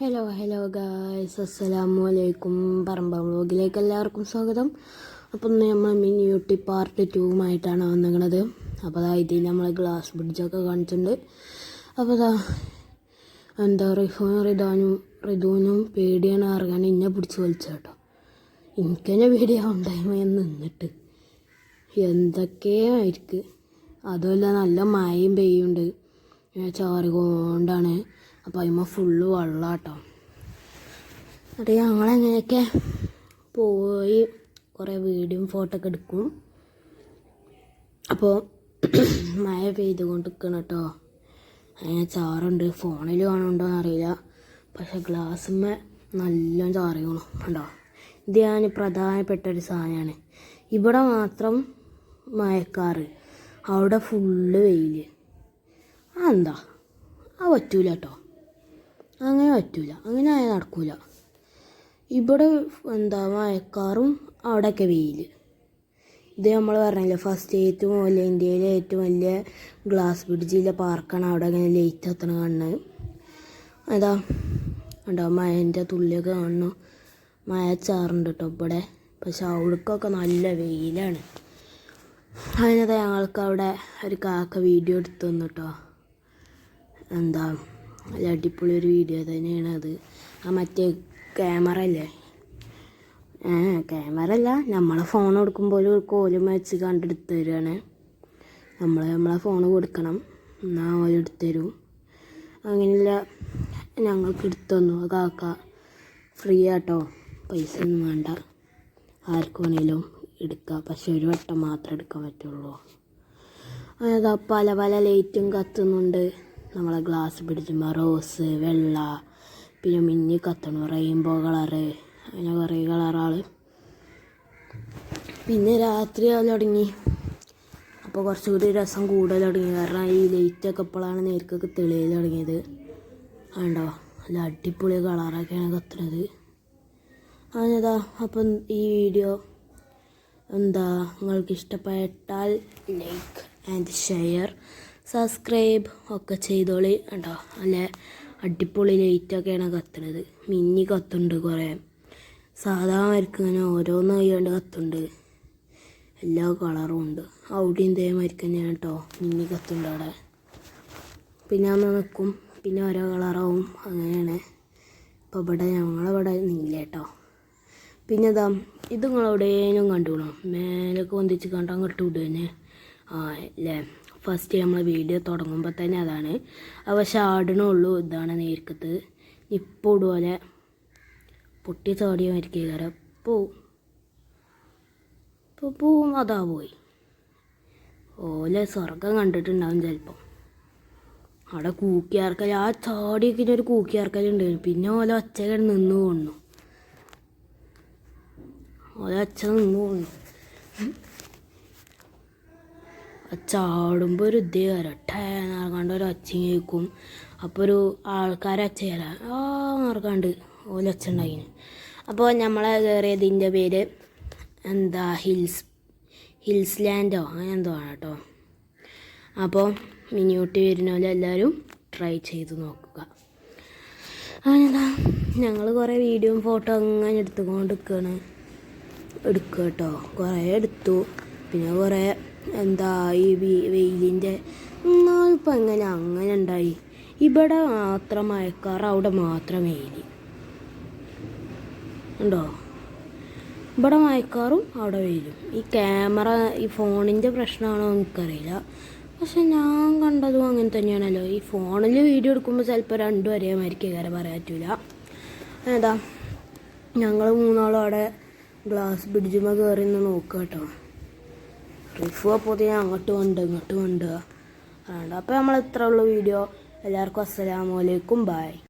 Hello hello guys അസ്സലാമു അലൈക്കും പറമ്പ വ്ലോഗിലേക്ക് എല്ലാവർക്കും സ്വാഗതം. അപ്പം നമ്മൾ മിനി യൂട്ടി പാർട്ട് ടൂവുമായിട്ടാണ് വന്നിരിക്കുന്നത്. അപ്പോൾ അതാ ഇതിൽ നമ്മൾ ഗ്ലാസ് ബ്രിഡ്ജൊക്കെ കാണിച്ചിട്ടുണ്ട്. അപ്പോൾ അതാ എന്താ റിഫോനും റിദാനും റിദൂനും പേടിയാണ് ഇറങ്ങാൻ എന്നെ പിടിച്ച് വലിച്ചു കേട്ടോ. എനിക്ക് തന്നെ പേടിയാവുണ്ടായി നിന്നിട്ട്. എന്തൊക്കെയായിരിക്കും? അതുമല്ല നല്ല മഴയും പെയ്യുണ്ട്. ചോറ് കൊണ്ടാണ് അപ്പോൾ അതിമ്മ ഫുള്ള് വെള്ളം കേട്ടോ എന്നിട്ട് ഞങ്ങളെങ്ങനെയൊക്കെ പോയി കുറേ വീഡിയോ ഫോട്ടോ ഒക്കെ എടുക്കും. അപ്പോൾ മഴ പെയ്തുകൊണ്ട് നിൽക്കണം കേട്ടോ അങ്ങനെ ചാറുണ്ട്. ഫോണിൽ കാണുന്നുണ്ടോ എന്നറിയില്ല. പക്ഷെ ഗ്ലാസ്സുമ്മ നല്ല ചാറിയണം കണ്ടോ. ഇത് ഞാൻ പ്രധാനപ്പെട്ട ഒരു സാധനമാണ്. ഇവിടെ മാത്രം മഴക്കാറ് അവിടെ ഫുള്ള് വെയിൽ അതെന്താ? ആ പറ്റൂല കേട്ടോ അങ്ങനെ പറ്റൂല. അങ്ങനെ ആയാൽ നടക്കൂല. ഇവിടെ എന്താ മഴക്കാറും അവിടെയൊക്കെ വെയിൽ ഇത് നമ്മൾ പറഞ്ഞില്ലേ ഫസ്റ്റ് ഏറ്റവും വലിയ ഇന്ത്യയിലെ ഏറ്റവും വലിയ ഗ്ലാസ് ബ്രിഡ്ജിലെ പാർക്കാണ് അവിടെ അങ്ങനെ ലേറ്റ് എത്തണ കാണുന്നത്. അതാ ഉണ്ടാവും മഴന്റെ തുള്ളിയൊക്കെ കാണുന്നു. മഴ ചാറുണ്ട് കേട്ടോ ഇവിടെ. പക്ഷെ അവിടേക്കൊക്കെ നല്ല വെയിലാണ്. അതിനകത്ത് ഞങ്ങൾക്ക് അവിടെ ഒരു കാക്ക വീഡിയോ എടുത്തു തന്നു കേട്ടോ എന്താ നല്ല അടിപൊളി ഒരു വീഡിയോ തന്നെയാണ് അത്. ആ മറ്റേ ക്യാമറ അല്ലേ? ക്യാമറ അല്ല. നമ്മളെ ഫോൺ കൊടുക്കുമ്പോൾ ഒരു കോലും വെച്ച് കണ്ടെടുത്ത് തരികയാണ് നമ്മൾ നമ്മളെ ഫോൺ കൊടുക്കണം. എന്നാൽ ഓല എടുത്ത് തരും. അങ്ങനെയുള്ള ഞങ്ങൾക്ക് എടുത്തു തന്നു. കാക്ക ഫ്രീ ആട്ടോ. പൈസ ഒന്നും വേണ്ട. ആർക്ക് വേണേലും എടുക്കാം. പക്ഷെ ഒരു വട്ടം മാത്രമേ എടുക്കാൻ പറ്റുള്ളൂ. അതാ പല പല ലൈറ്റും കത്തുന്നുണ്ട്. നമ്മളെ ഗ്ലാസ് പിടിച്ചുമ്പോൾ റോസ് വെള്ള പിന്നെ മിന്നി കത്തണു റെയിൻബോ കളറ് അങ്ങനെ കുറേ കളറാണ് പിന്നെ രാത്രി അത് തുടങ്ങി. അപ്പോൾ കുറച്ചുകൂടി രസം കൂടുതൽ തുടങ്ങി. കാരണം ഈ ലൈറ്റൊക്കെ ഇപ്പോഴാണ് നേർക്കൊക്കെ തെളിയിൽ തുടങ്ങിയത്. ആണ്ടോ നല്ല അടിപൊളി കളറൊക്കെയാണ് കത്തുന്നത് അങ്ങനെതാ. അപ്പം ഈ വീഡിയോ എന്താ? നിങ്ങൾക്ക് ഇഷ്ടപ്പെട്ടാൽ ലൈക്ക് ആൻഡ് ഷെയർ സബ്സ്ക്രൈബ് ഒക്കെ ചെയ്തോളി കണ്ടോ. നല്ല അടിപൊളി ലൈറ്റൊക്കെയാണ് കത്തണത്. മിന്നി കത്തുണ്ട് കുറേ. സാധാ മരിക്ക് ഇങ്ങനെ ഓരോന്ന് കൈകൊണ്ട് കത്തുണ്ട്. എല്ലാ കളറും ഉണ്ട്. അവിടെയും ഇതേമാതിരി തന്നെയാണ് കേട്ടോ മിന്നി കത്തുണ്ട് അവിടെ. പിന്നെ അന്ന് നിൽക്കും പിന്നെ ഓരോ കളറാവും അങ്ങനെയാണ്. ഇപ്പോൾ ഇവിടെ ഞങ്ങളിവിടെ നിന്നില്ല കേട്ടോ പിന്നെ ഇതാ ഇത് നിങ്ങളെവിടെയും കണ്ടുകൂടാം മേലൊക്കെ വന്നിച്ച് കണ്ടാൽ വിടുക ആ അല്ലേ? ഫസ്റ്റ് നമ്മൾ വീഡിയോ തുടങ്ങുമ്പോൾ തന്നെ അതാണ്. അവ ഷാടണുള്ളൂ ഇതാണ് നേർക്കത്ത്. ഇപ്പോൾ ഇതുപോലെ പൊട്ടി ചാടിയ മരിക്കാരം പോവും ഇപ്പോൾ പോവും അതാ പോയി. ഓലെ സ്വർഗം കണ്ടിട്ടുണ്ടാവും ചിലപ്പം. അവിടെ കൂക്കിയാർക്കൽ ആ ചാടിയൊക്കെ ഒരു കൂക്കിയാർക്കലുണ്ട് പിന്നെ ഓല ഒച്ചകൾ നിന്ന് കൊണ്ടു ഓല ഒച്ച നിന്ന് കൊണ്ടു ചാടുമ്പോൾ ഒരു ഇത് കരട്ടാണ്ട് ഒരു ഒച്ച കേൾക്കും. അപ്പോൾ ഒരു ആൾക്കാരെ ഒച്ച ആ മാർക്കാണ്ട് ഓല ഒച്ച ഉണ്ടായിന്. അപ്പോൾ നമ്മളെ കയറിയതിന്റെ പേര് എന്താ ഹിൽസ് ഹിൽസ് ലാൻഡോ അങ്ങനെ എന്തോ ആണ് കേട്ടോ. അപ്പോൾ മിനിയൂട്ടി എല്ലാവരും ട്രൈ ചെയ്ത് നോക്കുക. അങ്ങനെന്താ? ഞങ്ങൾ കുറേ വീഡിയോയും ഫോട്ടോ അങ്ങനെ എടുത്തുകൊണ്ട് എടുക്കുക കേട്ടോ. കുറേ എടുത്തു. പിന്നെ കുറേ എന്താ ഈ വെയിലിന്റെ ഇപ്പം എങ്ങനെ അങ്ങനെ ഉണ്ടായി? ഇവിടെ മാത്രം മഴക്കാർ അവിടെ മാത്രം വെയിൽ ഉണ്ടോ? ഇവിടെ മഴക്കാറും അവിടെ വെയിലും. ഈ ക്യാമറ ഈ ഫോണിന്റെ പ്രശ്നമാണോ എനിക്കറിയില്ല. പക്ഷെ ഞാൻ കണ്ടതും അങ്ങനെ തന്നെയാണല്ലോ. ഈ ഫോണിൽ വീഡിയോ എടുക്കുമ്പോൾ ചിലപ്പോൾ രണ്ടും ഒരേ കാര്യം പറയാൻ പറ്റില്ല ഏതാ ഞങ്ങൾ മൂന്നാളും അവിടെ ഗ്ലാസ് ബ്രിഡ്ജുമ്മ കയറി നിന്ന് നോക്കുക കേട്ടോ റിഫു അപ്പോൾ അങ്ങോട്ട് ഉണ്ട് ഇങ്ങോട്ട് ഉണ്ട്. അതുകൊണ്ട് അപ്പോൾ നമ്മൾ ഇത്ര ഉള്ള വീഡിയോ. എല്ലാവർക്കും അസ്സലാമലൈക്കും ബായ്